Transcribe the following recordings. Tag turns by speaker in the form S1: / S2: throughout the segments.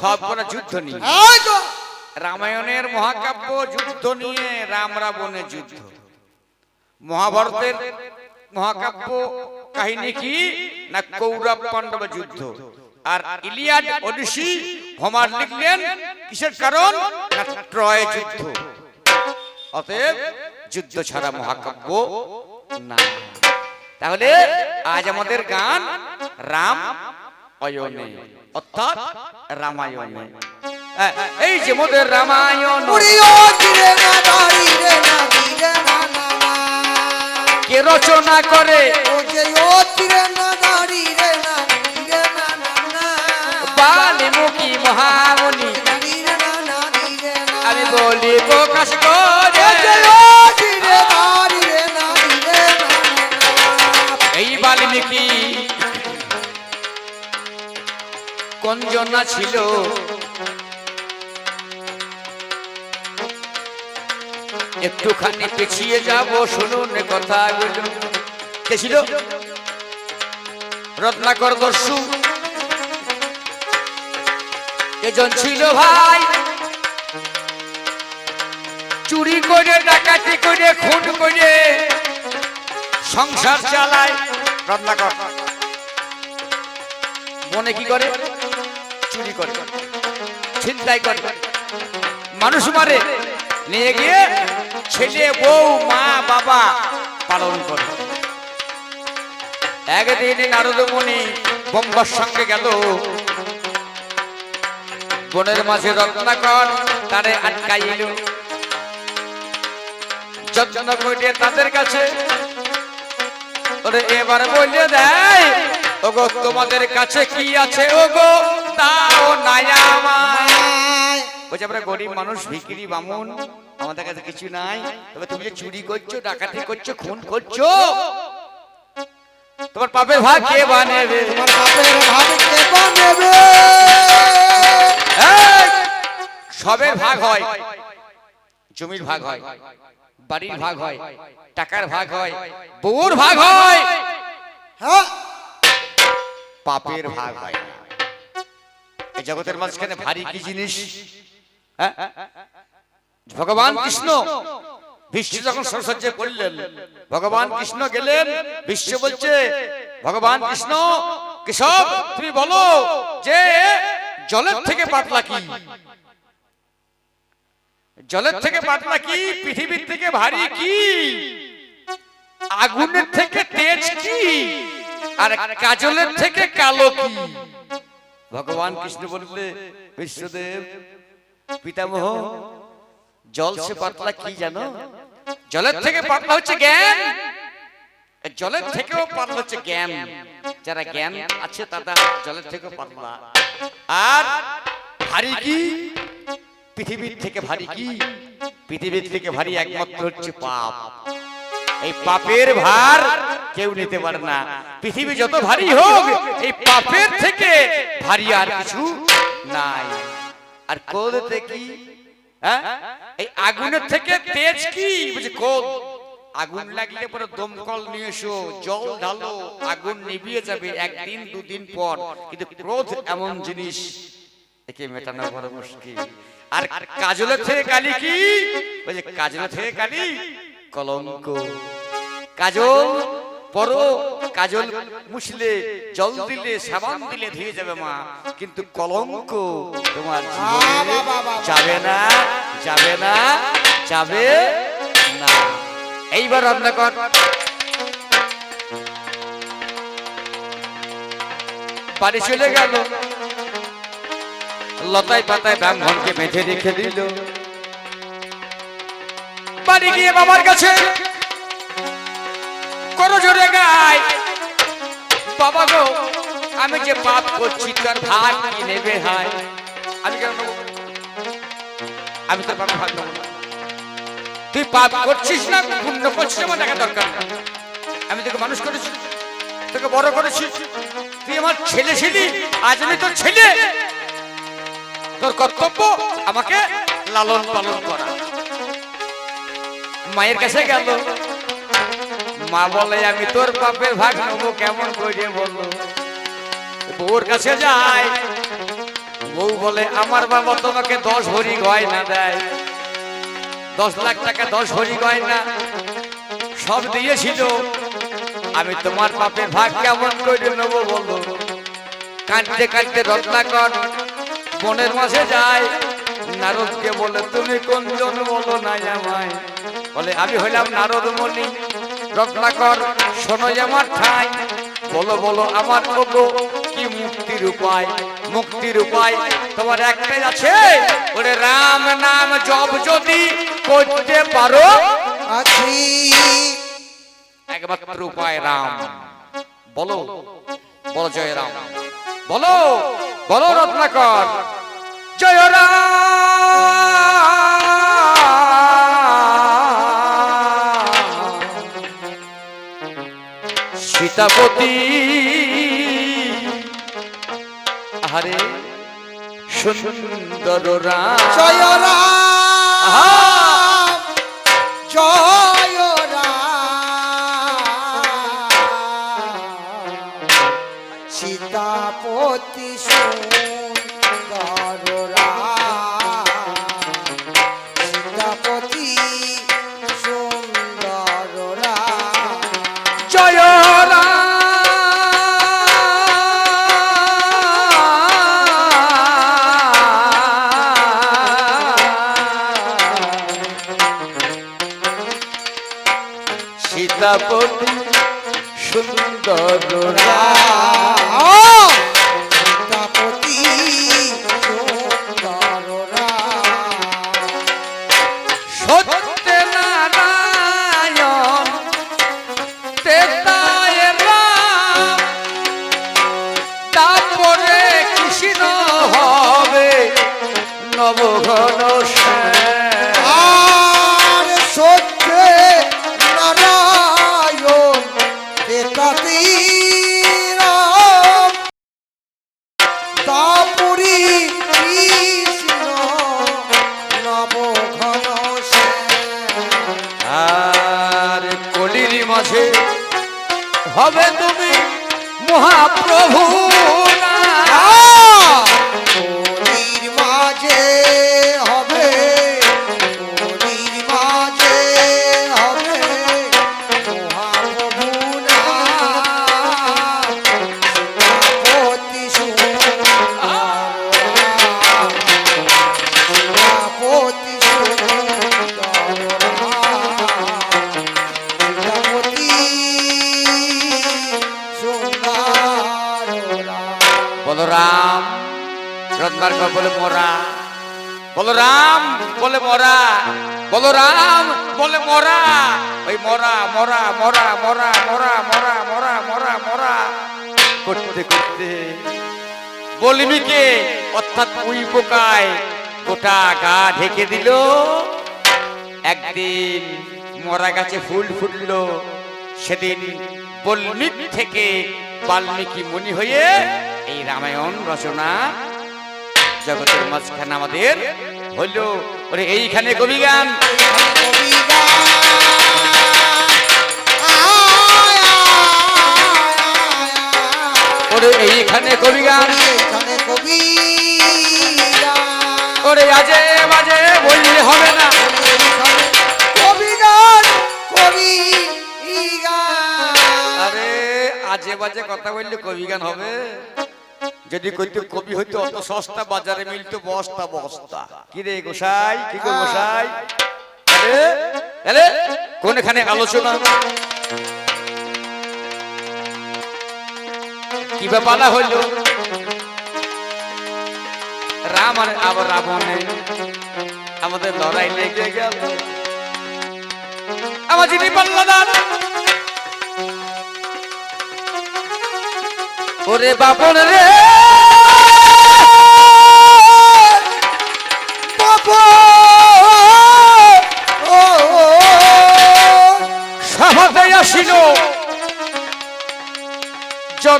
S1: সব করা যুদ্ধ নিয়ে। রামায়ণের মহাকাব্য যুদ্ধ নিয়ে রাম রাবণের যুদ্ধ। মহাভারতের মহাকাব্য কাহিনী কি? না কৌরব পাণ্ডব যুদ্ধ। আর ইলিয়াড ওডিসি হোমার লিখলেন কিসের কারণ? না ট্রয় যুদ্ধ। অতএব যুদ্ধ ছাড়া মহাকাব্য না। তাহলে আজ আমাদের গান রাম অয়নে। অর্থাৎ রামায়ণে হ্যাঁ, এই যে মোদের রামায়ণ কে রচনা করে বালিমুখী মহামণি
S2: দাড়ি রে না না দিরে না
S1: আমি বলি প্রকাশ করে এই বাল্মীকি কোন জনা ছিল। একটুখানি পিছিয়ে যাব, শুনুন কথাগুলো কে ছিল? রত্নাকর দস্যু এজন ছিল ভাই। চুরি করে, ডাকাতি করে, খুন করে সংসার চালায় রত্নাকর। মনে কি করে? চুরি করে, ছিনতাই করে। মানুষ মারে, নিয়ে গিয়ে ছেলে, বউ, মা, বাবা পালন করে। একদিন নারদমণি বোম্বার সঙ্গে গেল। বনের মাঝে রত্নাকর তারে আটকাইল। যত্ন করে তাদের কাছে। ওরে এবার বলে দেয়, ওগো তোমাদের কাছে কি আছে, ওগো?
S2: আয়
S1: বলছে আমরা গরিব মানুষ ভিকিরি বামুন আমাদের কাছে কিছু নাই। তবে তুমি যে চুরি করছ ডাকাতি করছ খুন করছ তোমার পাপের ভাগ কে বানেবে?
S2: তোমার বাপের ভাবে কে বানেবে!
S1: সবের ভাগ হয় জমির ভাগ হয় বাড়ির ভাগ হয় টাকার ভাগ হয় বউর ভাগ হয়।
S2: হ্যাঁ।
S1: পাপের ভাগ হয়। এই জগতের মাঝখানে ভারী কি জিনিস? হ্যাঁ? ভগবান কৃষ্ণ। বিশ্ব যখন সরসজ্জে করলেন ভগবান কৃষ্ণ গেলেন বিশ্ব বলছে ভগবান কৃষ্ণ কেশব তুমি বলো যে জলের থেকে পাতলা কি? জলের থেকে পাতলা কি? পৃথিবীর থেকে ভারী কি? আগুনের থেকে তেজ কি? আর কাজলের থেকে কালো কি? ভগবান কৃষ্ণ বললে বিশ্বদেব পিতামহ জল সে পাতলা কি জানো? জলের থেকে পাতলা হচ্ছে জ্ঞান। জলের থেকেও পাতলা হচ্ছে জ্ঞান। যারা জ্ঞান আছে তারা জলের থেকেও পাতলা। আর ভারী কি? পৃথিবীর থেকে ভারী কি? পৃথিবীর থেকে ভারী একমাত্র হচ্ছে পাপ। এই পাপের ভার কেউ নিতে পারে না। পৃথিবী যত ভারী হোক, এই পাপের থেকে ভারী আর কিছু নাই। আর কোদতে কি? হ্যাঁ? এই আগুনের থেকে তেজ কি? বুঝে কোদ আগুন লাগলে পরে দমকল নিয়ে এসো, জল ঢালো, আগুন নিভিয়ে যাবে একদিন, দুদিন পর। কিন্তু ক্রোধ এমন জিনিস, একে মেটানো বড় মুশকিল। আর কাজলের থেকে কালি কি? কাজলের থেকে কালি কলঙ্ক। কাজল পরো। কাজল মুছলে জল দিলে সাবান দিলে ধুয়ে যাবে মা। কিন্তু কলঙ্ক তোমার যাবে না যাবে না যাবে না। এইবার রান্না কর। বাড়ি চলে গেল। লতায় পাতায় ব্রাহ্মণকে বেঁধে রেখে দিল। বাড়ি গিয়ে বাবার কাছে করো জোরে গায়। বাবা গো, আমি যে পাপ করছি, তার ভাগ কি নেবে হায়? আমি কেন? আমি তোর পাপের ভাগ তুই পাপ করছিস না, পুণ্য করছিস, আমার দেখা দরকার আমি তোকে মানুষ করেছি, তোকে বড় করেছি। তুই আমার ছেলে ছিলি, আজ আমি তোর ছেলে। তোর কর্তব্য আমাকে লালন পালন করা। মায়ের কাছে গেল মা বলে, আমি তোর পাপের ভাগ নেব, কেমন করে বলল বউর কাছে যায়। বউ বলে, আমার বাবা তোমাকে দশ ভরি গয়না দেয়। দশ লাখ টাকা দশ ভরি গয়না সব দিয়েছিল। আমি তোমার বাপের ভাগ কেমন করে নেব বলো? কাঁদতে কাঁদতে রত্নাকর বনের মাঝে যায়। নারদকে বলে, তুমি কোনজন বলো নাই আমায়? বলে, আমি হইলাম নারদ মণি রত্নাকর শোনোই আমার ঠাই। বলো বলো আমার ওগো কি মুক্তির উপায়? মুক্তির উপায় তোমার একটাই আছে। ওরে রাম নাম জপ যদি করতে পারো
S2: আছি।
S1: একমাত্র উপায় রাম। বলো বলো জয় রাম। বলো বলো রত্নাকর জয় রাম। সীতাপতি। আরে সুন্দর রাম।
S2: জয় রাম জয় সীতাপতি সুন্দর
S1: মরা মরা মরা মরা মরা মরা মরা মরা মরা। করতে করতে। বলিমিকে অর্থাৎ উই পোকায় গোটা গা ঢেকে দিল। একদিন মরা গাছে ফুল ফুটলো। সেদিন বল্মিক থেকে বাল্মীকি মুনি হয়ে এই রামায়ণ রচনা জগতের মাঝখানে আমাদের হইল ওরে এইখানে কবি গান। ওরে এইখানে কবি গান। কবি ওরে আজে বাজে বললে হবে না। কবি গান কবি আরে আজে বাজে কথা বললে কবি গান হবে। যদি কইতে কবি হইতো অত সস্তা বাজারে মিলতো বস্তা বস্তা। কি রে গোসাই কি গো গোসাই? আরে আরে কোনখানে আলোচনা কি ব্যাপারা হইল? রাম আর আবার রাবণে আমাদের লড়াই লেগে গেল। আমার যিনি পাল্লাদার। ওরে বাপন রে!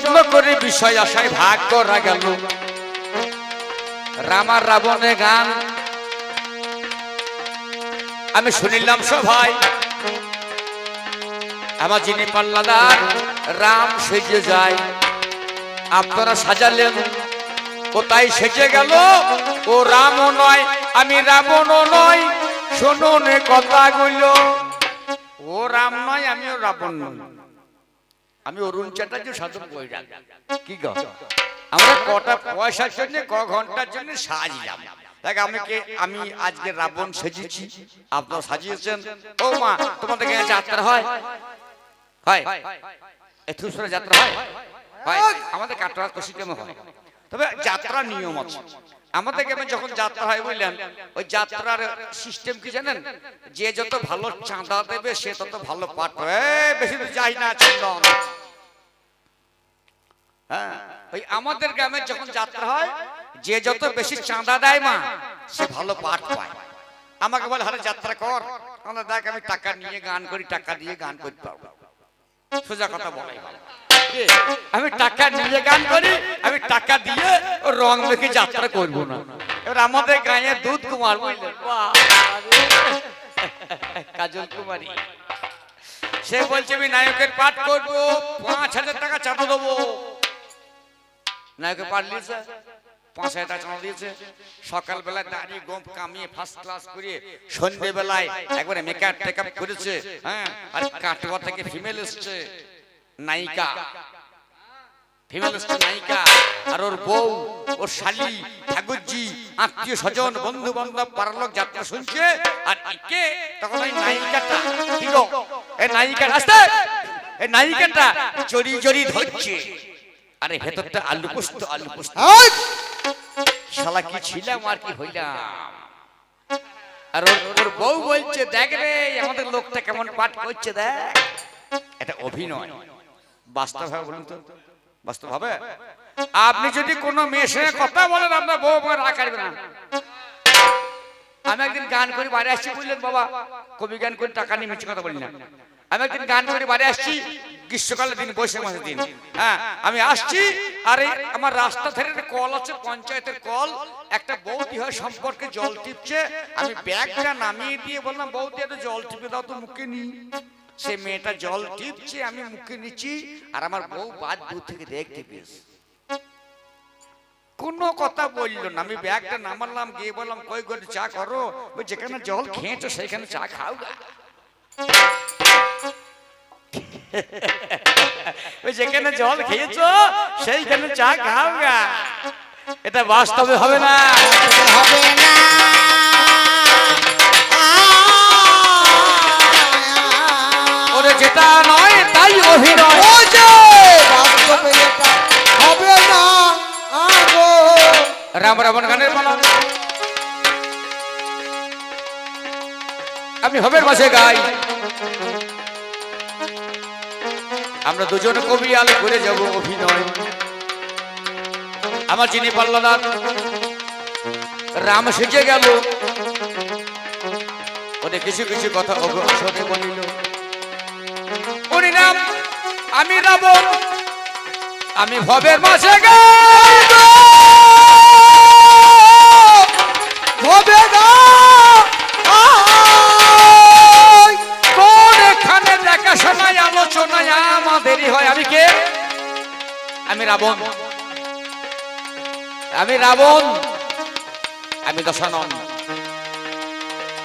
S1: যত্ন করে বিষয় আশায় ভাগ করা গেল। রামার রাবণে গান। আমি শুনিলাম সভাই আমার যিনি পাল্লাদার, রাম সেজে যায়। আপনারা সাজালেন ও তাই সেজে গেল? ও রামও নয়, আমি রাবণও নয়, শুনুন কথাগুলো। ও রাম নয়, আমিও রাবণ নয় আমি অরুণ চ্যাটার্জি সাধন বৈরাগ কি গো আমরা কটা পয়সার জন্য ক ঘণ্টার জন্য সাজলাম। দেখ আমি কে আমি আজকে রাবণ সেজেছি। আপনারা সাজিয়েছেন। ও মা তোমাদের এখানে যাত্রা হয়? হয়। এথুসরা যাত্রা হয়? হয়। আমাদের কাটোয়া কষিকামে হয়? তবে যাত্রা নিয়ম আছে। আমাদের গ্রামে যখন যাত্রা হয় বুঝলেন ওই যাত্রার সিস্টেম কি জানেন? যে যত ভালো চাঁদা দেবে সে তত ভালো পাঠ বেশি যাই না চন্দন হ্যাঁ ওই আমাদের গ্রামে যখন যাত্রা হয় যে যত বেশি চাঁদা দেয় মা সে ভালো পাঠ পায়। আমাকে বলে হারে যাত্রা কর। আমরা দেখ আমি টাকা নিয়ে গান করি টাকা দিয়ে গান করতে পারব। সোজা কথা বলাই ভালো? আমি টাকা নিয়ে গান করি, আমি টাকা দিয়ে রং মেখে যাত্রা করব না। এবার আমাদের গায়ে দুধ কুমার কাজল কুমারী। সে বলছে, আমি নায়কের পাঠ করব, পাঁচ হাজার টাকা চাঁদা দেবো। নায়কের পাঠ লিয়েছে পাঁচ হাজার টাকা চাঁদা দিয়েছে। সকালবেলায় দাঁড়িয়ে গোপ কামিয়ে ফার্স্ট ক্লাস করে সন্ধ্যেবেলায় একবারে মেকআপ টেকআপ করেছে হ্যাঁ? আর কাটোয়া থেকে ফিমেল এসছে। নায়িকা। ফিমেল নায়িকা আর ওর বউ ওর শালি ঠাকুরজি আত্মীয় স্বজন বন্ধু বান্ধব পারলোক যাত্রা শুনছে আর একে তখন ওই নায়িকাটা হিরো। এই নায়িকা আসতে! এই নায়িকাটা জড়ি জড়ি ধরছে। আরে ভেতরটা আলু পোস্ত আলু পোস্ত। শালা কি ছিলাম আর কি হইলাম? আর ওর ওর বউ বলছে দেখ রে আমাদের লোকটা কেমন পাঠ করছে দেখ। এটা অভিনয়। আপনি যদি কোনো মেয়ের কথা বলেন, আপনার বউ আমার রাগ না। আমি একদিন গান করে বাড়ি আসছি বললেন বাবা? কবি গান করে টাকা নিয়ে মিছে কথা বলি না। আমি একদিন গান করে বাড়ি আসছি, গ্রীষ্মকালের দিন, বৈশাখ মাসের দিন। হ্যাঁ আমি আসছি, আরে আমার রাস্তা ধারে কল আছে, পঞ্চায়েতের কল। একটা বৌদি হয় সম্পর্কে জল টিপছে। আমি ব্যাগটা নামিয়ে দিয়ে বললাম, বৌদি জল টিপে দাও তো, মুখে নি সে মেয়েটা জল টিপছে, আমি মুখে নিচ্ছি, আর আমার বউ বাদ দূর থেকে দেখতে পেয়েছে। কোনো কথা বলল না, আমি ব্যাগটা নামালাম, গিয়ে বললাম, কই করে চা করো। যেখানে জল খেয়েছো, সেখানে চা খাও যেখানে জল খেয়েছো, সেইখানে চা খাও গা। এটা বাস্তবে হবে না।
S2: হবে না।
S1: ওরে যেটা নয় তাই অভিনয়।
S2: বাস্তবে এটা হবে না আগো
S1: রাম রাবণ গানের মালা আমি হবের মাসে গাই। আমরা দুজন কবি আলো করে যাব অভিনয়। আমার চিনি পাল্লাদার রাম সেজে গেল। ওদের কিছু কিছু কথা অগ্রসরে বলিল। আমি রাবণ। আমি ভবের মাসে
S2: হবে না আয়!
S1: কোন এখানে দেখাশোনায় আলোচনায় আমাদেরই হয়। আমি কে? আমি রাবণ। আমি রাবণ। আমি দশানন।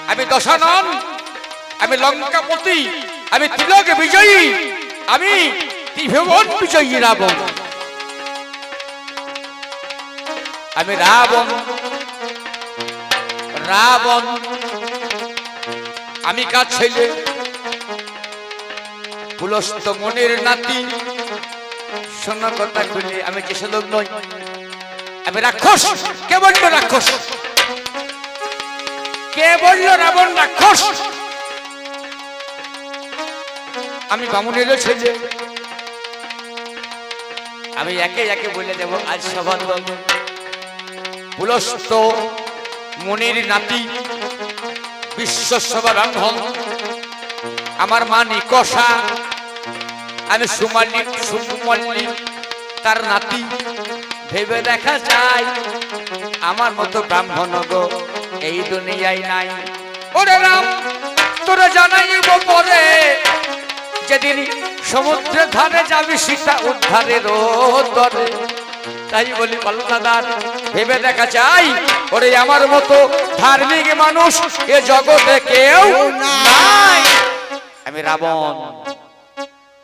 S1: আমি দশানন। আমি লঙ্কাপতি। আমি তিলক বিজয়ী। আমি ত্রিভুবন বিজয়ী রাবণ। আমি রাবণ রাবণ, আমি কাজ ছেলে পুলস্ত মনের নাতি শোনো কথা খুলে আমি যে লোক নই। আমি রাক্ষস, কে বলল রাক্ষস? কে বলল রাবণ রাক্ষস? আমি বামুনেরও ছেলে। আমি একে একে বলে দেব আজ সবার পুলস্ত মনির নাতি বিশ্বসভা রান্ধন আমার মা নিকষা আমি সুমালি সুমল্লি তার নাতি। ভেবে দেখা যায় আমার মতো ব্রাহ্মণ গো এই দুনিয়ায় নাই। ওরে রাম তোরা জানাইব পরে যেদিন সমুদ্রের ধারে যাবি, সীতা উদ্ধারের দরে। তাই বলি পাল্লাদার ভেবে দেখা চাই ওরে আমার মতো ধার্মিক মানুষ এ জগতে কেউ নাই। আমি রাবণ।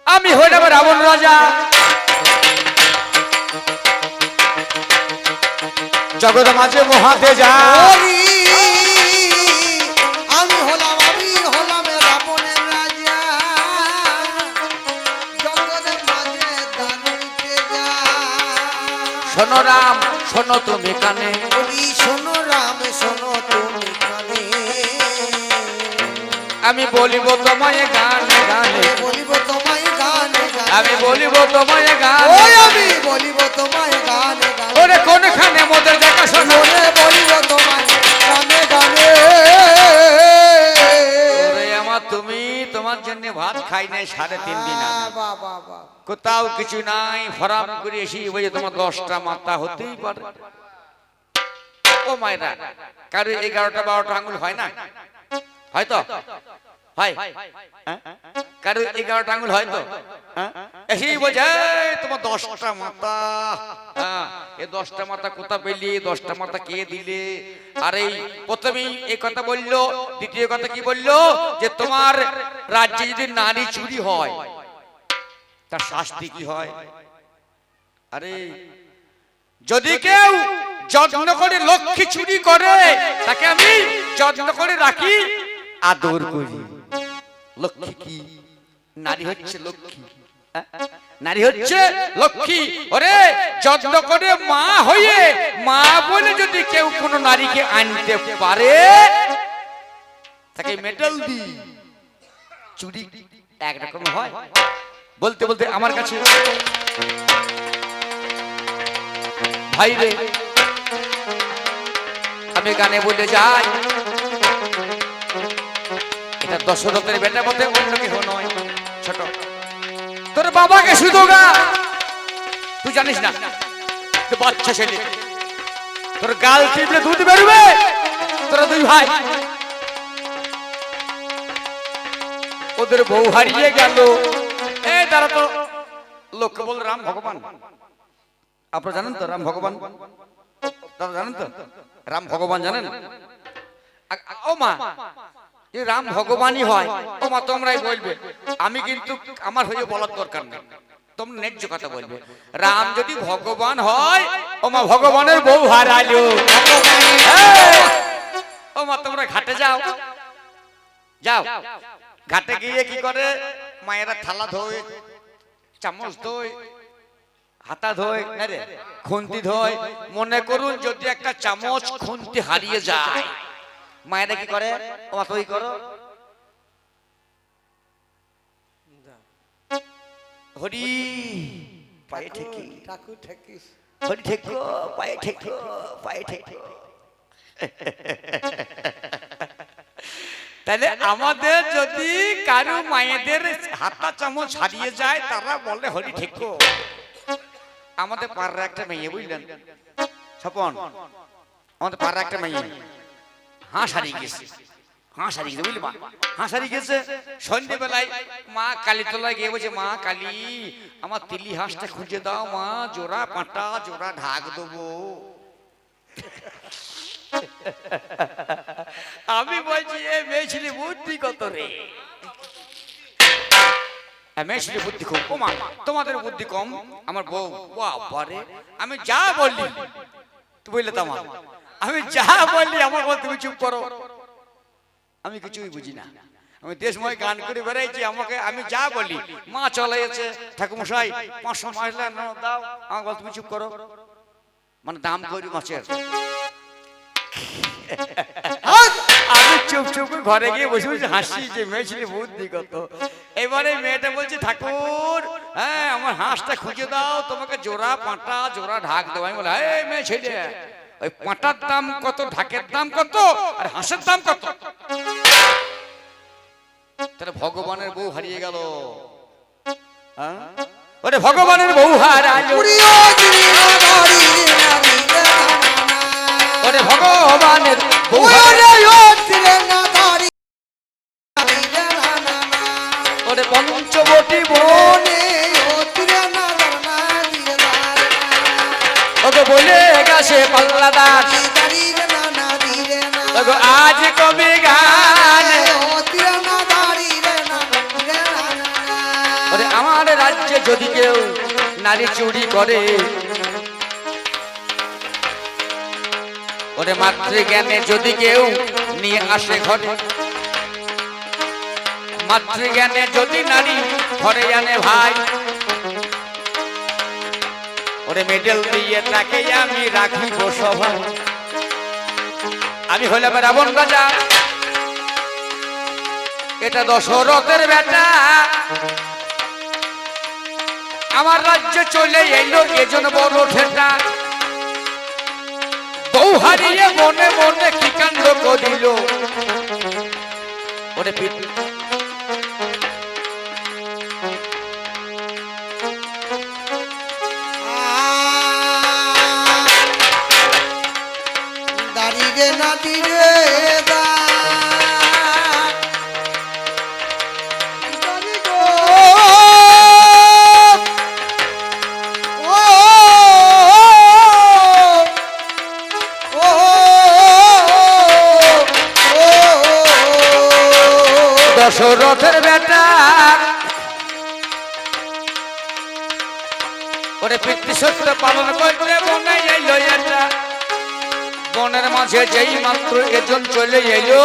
S1: আমি হইলাম রাবণ রাজা। জগৎ মাঝে মহাতে যা শোনো রাম শোনো তুমি কানে।
S2: বলি শোনো রাম শোনো তুমি কানে।
S1: আমি বলিব তোমায় গানে গানে।
S2: বলিব তোমায় গানে গানে।
S1: আমি বলিব তোমায় গানে।
S2: আমি বলিব তোমায় গানে গানে।
S1: ওরে কোনখানে মোদের দেখা শোনো
S2: বলিব তোমায়
S1: তোমার জন্য ভাত খাই নাই সাড়ে তিন দিন কোথাও কিছু নাই ফরাম করে এসি ওই যে তোমার দশটা মাথা হতেই পারে। ও মায়েরা কারও এগারোটা বারোটা আঙুল হয় না? হয়তো হয়। হ্যাঁ? কারও এগারোটা আঙুল হ্যাঁ? এসেই বলছে "এই, তোমার দশটা মাথা। হ্যাঁ দশটা মাথা কোথা পেলি দশটা মাথা কে দিলে? আর এই প্রথমেই এই কথা বলল দ্বিতীয় কথা কি বলল? যে তোমার রাজ্যে যদি নারী চুরি হয় তার শাস্তি কি হয়? আরে যদি কেউ যত্ন করে লক্ষ্মী চুরি করে তাকে আমি যত্ন করে রাখি আদর করি। লক্ষ্মী কি? নারী হচ্ছে লক্ষ্মী। হ্যাঁ? নারী হচ্ছে লক্ষ্মী। ওরে যত্ন করে মা হয়ে মা বলে যদি কেউ কোনো নারীকে আনতে পারে তাকে মেডেল দি চুরি একরকম হয়। বলতে বলতে আমার কাছে ভাই রে আমি গানে বলে যাই। দশরথের বেটা বলতে অন্য কেহ নয়। ছোট। তোর বাবাকে শুধু গা। তুই জানিস না তুই বাচ্চা ছেলে তোর গাল টিপলে দুধ বেরোবে। তোরা দুই ভাই। ওদের বউ হারিয়ে গেল। এ তারা তো। লোককে বল রাম ভগবান। আপনারা জানেন তো রাম ভগবান? দাদা জানেন তো? রাম ভগবান জানেন? ও মা যে রাম ভগবানই হয় ও মা তোমরাই বলবে। আমি কিন্তু আমার হয়ে বলার দরকার নেই। তোমরা ন্যায্য কথা বলবে। রাম যদি ভগবান হয় ও মা ভগবানের বউ হারালো। এই! ও মা তোমরা ঘাটে যাও। যাও। ঘাটে গিয়ে কি করে? মায়েরা থালা ধোয় চামচ ধোয় হাতা ধোয় না রে? খুন্তি ধোয়। মনে করুন যদি একটা চামচ খুন্তি হারিয়ে যায়। মায়েরা কি করে? ও মা তুই করো। হরি পায়ে ঠেকি।
S2: ঠাকুর ঠাকুর
S1: হরি ঠেকো পায়ে ঠেকো পায়ে ঠেকো। তাহলে আমাদের যদি কারও মায়েদের হাতা চামচ হারিয়ে যায় তারা বলে হরি ঠেকো। আমাদের পাড়ার একটা মেয়ে বুঝলেন? স্বপন। আমাদের পাড়ার একটা মেয়ে। হাঁস হারিয়ে গেছে। হাঁস হারিয়ে গেছে বুঝলি মা? হাঁস হারিয়ে গেছে। সন্ধ্যেবেলায় মা কালীতলায় গিয়ে বলছে মা কালী আমার তিলি হাঁসটা খুঁজে দাও মা জোড়া পাটা জোড়া ঢাক দেবো। আমি বলছি এ মেয়ে ছেলে বুদ্ধি কত রে? হ্যাঁ, মেয়ে ছেলে বুদ্ধি খুব কমা। তোমাদের বুদ্ধি কম। আমার বউ বাবারে আমি যা বললি তুই বললে তো আমার আমি যা বললি, আমার বল তুমি চুপ করো। আমি কিছুই বুঝি না। আমি দেশময় গান করে বেড়াইছি, আমাকে আমি যা বলি, মা চলে গেছে ঠাকুমশাই পাঁচশো মাসলা দাও আমাকে তুমি চুপ করো। মানে দাম করি মাছের। আমি চুপ চুপ করে ঘরে গিয়ে বসে বসে হাসি যে মেয়ে ছিল বুদ্ধি কত এবারে মেয়েটা বলছে, ঠাকুর হ্যাঁ আমার হাঁসটা খুঁজে দাও, তোমাকে জোড়া পাঁটা, জোড়া ঢাক দেবো। আমি বলে এই মেয়ে ছেলে ওই পাঁটার দাম কত, ঢাকের দাম কত, আর হাঁসের দাম কত? তাহলে ভগবানের বউ হারিয়ে গেল। হ্যাঁ? ওরে ভগবানের বউ
S2: রে
S1: ওরে ভগবানের বউ
S2: ওরে
S1: পঞ্চবটি বোন ওগো বলে গেছে ওগো আজ কবি গান? আমার রাজ্যে যদি কেউ নারী চুরি করে ওরে মাতৃজ্ঞানে যদি কেউ নিয়ে আসে ঘরে মাতৃজ্ঞানে যদি নারী ঘরে আনে ভাই ওরে মেডেল দিয়ে তাকে আমি রাখিব সভা আমি হলাম রাবণ রাজা। এটা দশরথের বেটা। আমার রাজ্যে চলে এলো এজন বড় ঠেটা বউ হারিয়ে মনে মনে কি কাণ্ড করিল। ওরে দশরথের বেটা। ওরে পিতৃ সত্য পালন করতে বনে বনের মাঝে যেই মাত্র এজন চলে এলো,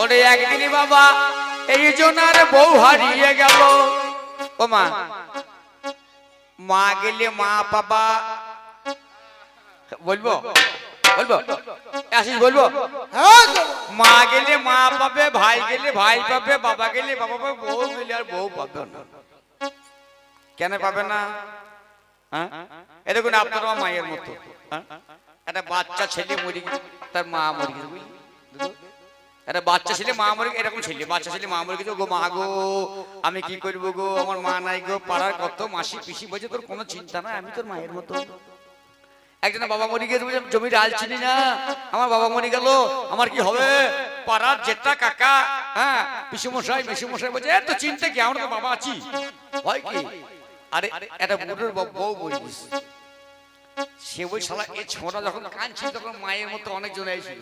S1: ওরে একদিন বাবা, এই জনার বউ হারিয়ে গেল। ও মা মা গেলে মা বাবা, বলব? বলব? আসিস বলব? মা গেলে মা পাবে, ভাই গেলে ভাই পাবে, বাবা গেলে বাবা পাবে, বউ গেলে আর বউ পাবে না। কেন পাবে না? হ্যাঁ? এই দেখুন, আপনার মায়ের মতো। হ্যাঁ? একটা বাচ্চা ছেলে মরে গেছে, তার মা মরে গেছে, বুঝলি? একটা বাচ্চা ছেলে মা মরে, এরকম ছেলে, বাচ্চা ছেলে মা মরে গেছে গো মা গো, আমি কি করব গো? আমার মা নাই গো, পাড়ার কত মাসি পিসি বলছে, তোর কোনো চিন্তা নাই, আমি তোর মায়ের মতো। একজন বাবা মরে বলছে, জমির আল চিনি না, আমার বাবা মরে গেল, আমার কি হবে? পাড়ার জেঠা কাকা হ্যাঁ পিসুমশাই, মেসুমশাই বলছে এত চিন্তা কি আমার তো বাবা আছি। ভয় কি? আরে একটা বুড়োর বউ- বলিস সে ওই শালা এ ছোঁড়া যখন কাঁদছিল তখন মায়ের মতো অনেক অনেকজন এসেছিল।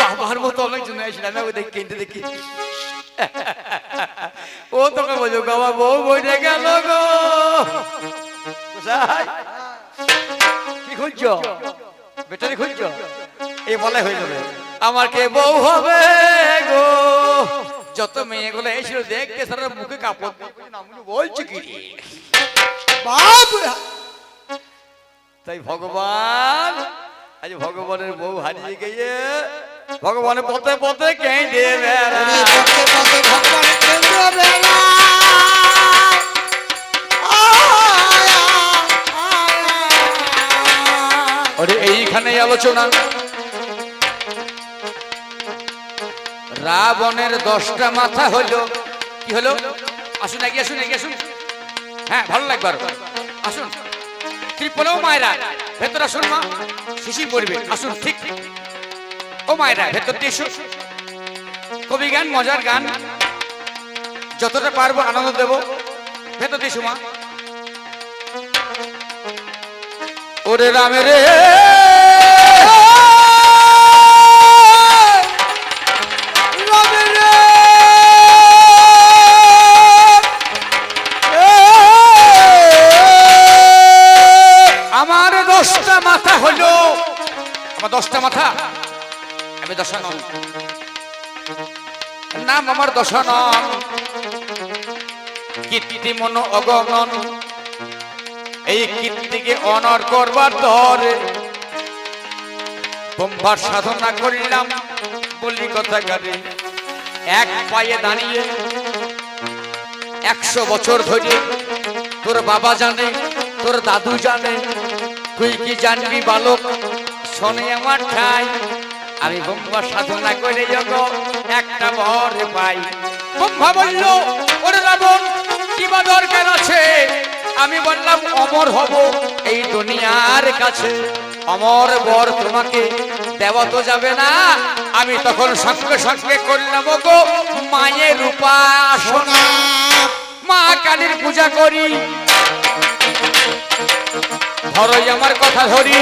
S1: বাবার মতো অনেক অনেকজন এসেছিল আমি ওই দেখি কেঁদে দেখি। ও তোকে বলছো বাবা বউ বইটা গেল গো। কোথায়? কি খুঁজছো? বেটারি খুঁজছো? এই বলে হয়ে যাবে। আমার কে বউ হবে গো? যত মেয়ে মেয়েগুলো এসেছিল দেখতে সারা মুখে কাপড়। বলছে, কি? রে?"
S2: বাপ।
S1: তাই ভগবান আজ ভগবানের বউ হারিয়ে গিয়ে ভগবানের পথে পথে কেঁদে
S2: ওরে
S1: এইখানে আলোচনা। রাবণের দশটা মাথা হলো কি হলো? আসুন এগিয়ে আসুন এগিয়ে আসুন। হ্যাঁ ভালো লাগবে আরও। আসুন। ত্রিপলেও মায়েরা, ভেতর আসুন মা। শিশি পড়বে, আসুন, ঠিক। ও মায়েরা, ভেতর দিয়ে এসো। কবি গান, মজার গান, যতটা পারব আনন্দ দেব। ভেতর দিয়ে মা। ওরে রামে রে। দশটা মাথা। আমি দশানন। নাম আমার দশানন। কীর্তি মন অগণন। এই কীর্তিকে অনর করবার ধরে ব্রহ্মার সাধনা করিলাম বলি কথা গারে এক পায়ে দাঁড়িয়ে একশো বছর ধরে তোর বাবা জানে, তোর দাদু জানে। তুই কি জানবি বালক? শোনে আমার ঠাই। আমি ব্রহ্মা সাধনা করে যত একটা বর পাই। ব্রহ্মা বলল, ওরে রাবণ, কি বা দরকার আছে? আমি বললাম, অমর হব এই দুনিয়ার কাছে। অমর বর তোমাকে দেওয়া তো যাবে না। আমি তখন সঙ্গে সঙ্গে করলাম গো মায়ের উপাসনা মা কালীর পূজা করি। ধরো আমার কথা ধরি।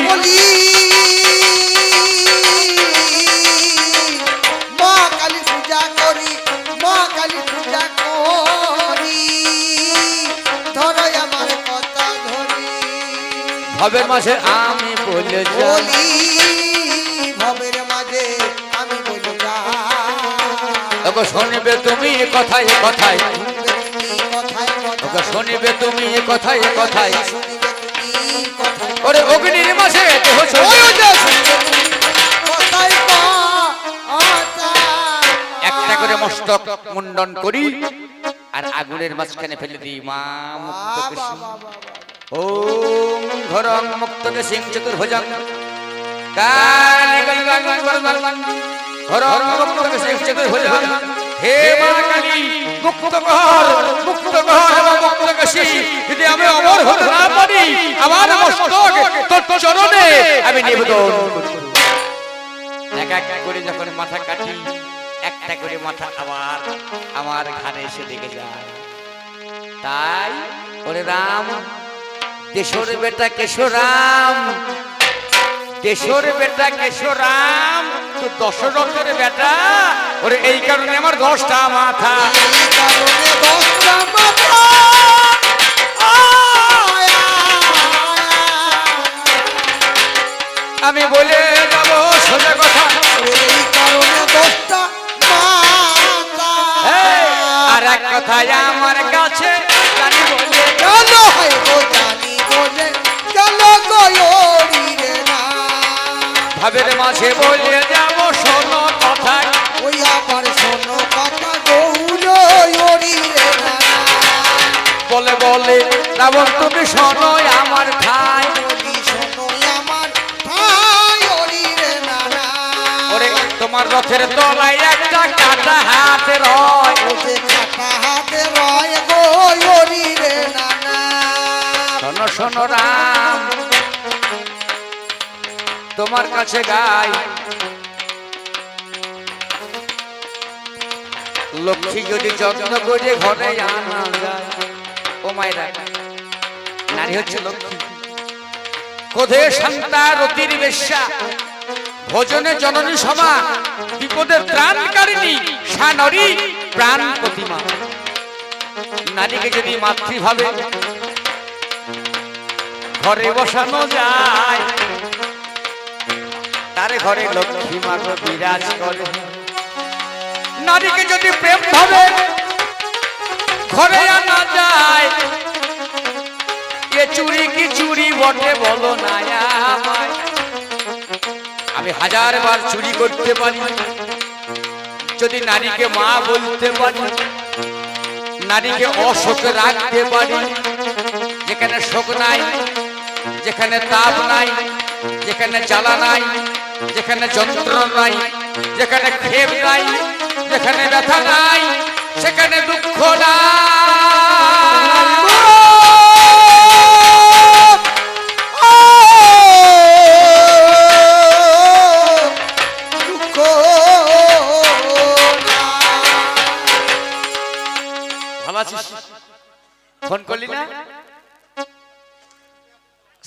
S1: ভবের মাঝে আমি বলে যাই।
S2: ভবের মাঝে আমি বলি যা
S1: শুনবে তুমি কথায় কথায়
S2: শুনবে তুমি কথায়
S1: শুনবে তুমি কথায় ওরে অগ্নির মাঝে দেহ একটা করে মস্তক মুন্ডন করি আর আগুনের মাঝখানে ফেলে দিই। মা মুক্ত কৃষ্ণ। কর এবং মুক্ত কশি যদি আমি অমর আমার আমি এক করে যখন মাথা কাটি একটা করে মাথা আবার আমার ঘাড়ে এসে লেগে যায় তাই ওরে রাম দেশর বেটা কেশোরাম দেশর বেটা কেশরাম তো দশরথের বেটা ওরে এই কারণে আমার দশটা মাথা।
S2: দশটা মাথা।
S1: আমি বলে যাব সোজা কথা।
S2: এই কারণে দশটা মাথা।
S1: আর এক কথায় আমার কাছে জানি বলে
S2: কেন হয়
S1: ভাবের মাঝে বলে যাব শোনো কথা
S2: ওই আবার শোনো কথা
S1: বলে বলে রাবণ তুমি শোনো আমার
S2: ওরে
S1: তোমার রথের তলায় একটা কাটা হাতে রয়।
S2: কাটা হাতে রয় গো রে না
S1: শোনো শোনো তোমার কাছে গাই। লক্ষ্মী যদি যত্ন করে ঘরে ও মায়েরা, নারী হচ্ছে লক্ষ্মী। কোধে শান্তা রতির বেশ্যা ভোজনে জননী সভা বিপদের ত্রাণকারিণী, সানরী প্রাণ প্রতিমা। নারীকে যদি মাতৃভাবে ঘরে বসানো যায় তারে ঘরে লক্ষ্মী মা তো বিরাজ করে। নারীকে যদি প্রেম ভাবে, ঘরে আনা যায়। এ চুরি কি চুরি বটে বলো না আমি হাজার বার চুরি করতে পারি। যদি নারীকে মা বলতে পারি, নারীকে অশোকে রাখতে পারি। যেখানে শোক নাই, যেখানে তাপ নাই, যেখানে জ্বালা নাই যেখানে যন্ত্রণা নাই, যেখানে ক্ষেপ নাই, যেখানে ব্যথা নাই, সেখানে দুঃখ ফোন করলি না?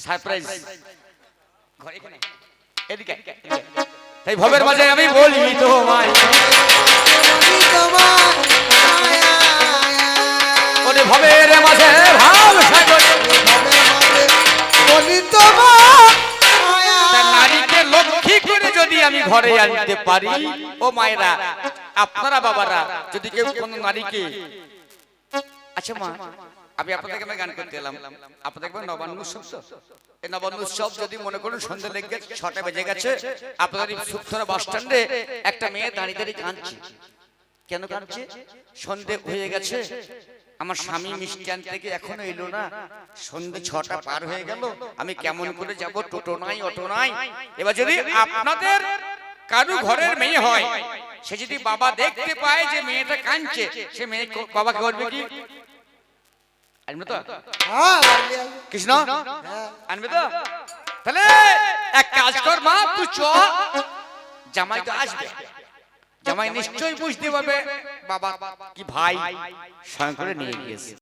S1: সারপ্রাইজ। ঘরে তাই ভবের মাঝে আমি বলি তোমায়। ভবের মাঝে নারীকে লক্ষ্মী করে যদি আমি ঘরে আনতে পারি, ও মায়েরা, আপনারা বাবারা, যদি কেউ কোনো নারীকে আচ্ছা মা আমি আপনাদেরকে আমি গান করতে এলাম। আপনাদের নবান্ন উৎসব তো? এই নবান্ন উৎসব যদি মনে করুন সন্ধ্যা লেগে ছটা বেজে গেছে। আপনাদের সুপ্তরা বাস স্ট্যান্ডে একটা মেয়ে দাঁড়িয়ে দাঁড়িয়ে কাঁদছে। কেন কাঁদছে? সন্ধে হয়ে গেছে। আমার স্বামী মিষ্টি আনতে থেকে এখনও এলো না। সন্ধে ছটা পার হয়ে গেল। আমি কেমন করে যাব? টোটো নাই অটো নাই। এবার যদি আপনাদের কারু ঘরের মেয়ে হয় সে যদি বাবা দেখতে পায় যে মেয়েটা কাঁদছে সে মেয়ে বাবাকে করবে কি আনবে তো
S2: বলি আমি।
S1: কৃষ্ণ আনবে তো তাহলে এক কাজ কর মা তুই চ জামাই তো আসবে জামাই নিশ্চয়ই বুঝতে পারবে বাবা কি ভাই স্বয়ং করে নিয়ে গিয়েছে